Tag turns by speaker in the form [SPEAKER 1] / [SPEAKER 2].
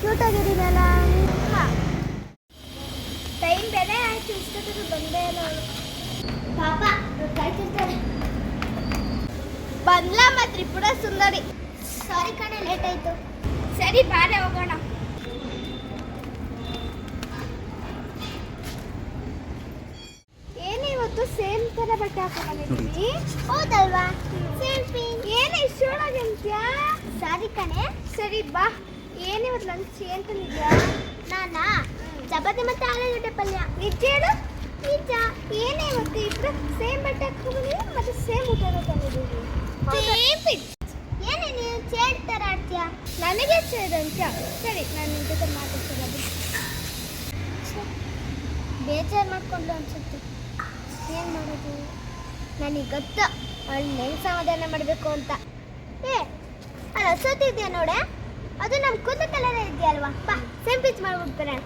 [SPEAKER 1] Cute ಆಗಿದ್ದೀನಲ್ಲ. Time ಬೇರೆ ಆಯ್ತು, ಇಷ್ಟೊತ್ತಿಗೆ ಬಂದೇ ಇಲ್ಲ. ಪಾಪ ಕಾಯ್ತಿರ್ತಾರೆ ಬಂದ್ಲ ಮತ್ತು ತ್ರಿಪುರ ಸುಂದರಿ. ಸಾರಿ ಕಣೆ ಲೇಟ್ ಆಯ್ತು. ಸರಿ, ಬಾರೆ ಹೋಗೋಣ. ಏನೇ ಇವತ್ತು ಸೇಮ್ ತರ ಬಟ್ಟೆ ಹಾಕೊಂಡಿದ್ದೀವಿ ಹೌದಲ್ವಾ? ಸೇಮ್ ಪಿಂಕ್ ಏನೇ ಇಷ್ಟೊಳಗಂತ್ಯಾ ಸಾರಿ ಕಣೆ, ಸರಿ ಬಾ. ಏನೇ ಇವತ್ತು ಲಂಚ್ ಏನ್ ತಂದಿದ್ಯಾ ನಾನಾ? ಚಪಾತಿ ಮತ್ತೆ ಆಲೂಗಡ್ಡೆ ಪಲ್ಯ. ನಿಜ ಹೇಳು? ನಿಜ. ಏನೇ ಇವತ್ತು ಇಬ್ರು ಸೇಮ್ ಬಟ್ಟೆ ಹಾಕೊಂಡಿದ್ದೀವಿ ಮತ್ತೆ ಸೇಮ್ ಊಟ ತಂದಿದ್ದೀವಿ. ಏನೇ ನೀನು ಚೇಡ್ ತರ ಆಡ್ತೀಯಾ? ನನಗೆ ಚೇಡ್ ಅಂತ ಸರಿ ನಾನು ನಿನ್ ಜೊತೆ ಮಾತಾಡ್ತೀನಿ ಬೇಜಾರು ಮಾಡ್ಕೊಂಡು ಅನ್ಸುತ್ತೆ. ಏನು ಮಾಡೋದು? ನನಗೆ ಗೊತ್ತು. ಅವಳು ಹೆಂಗೆ ಸಮಾಧಾನ ಮಾಡಬೇಕು ಅಂತ. ಏ ಅಲ್ಲಿ ಹಸೋತಿದ್ಯಾ ನೋಡೆ? ಅದು ನಮ್ಮ ಕೂದಲ ಕಲರ್ ಇದೆಯಲ್ವಾ? ಬಾ ಸೇಮ್ ಪಿಚ್ ಮಾಡ್ಬಿಡ್ತಾರೆ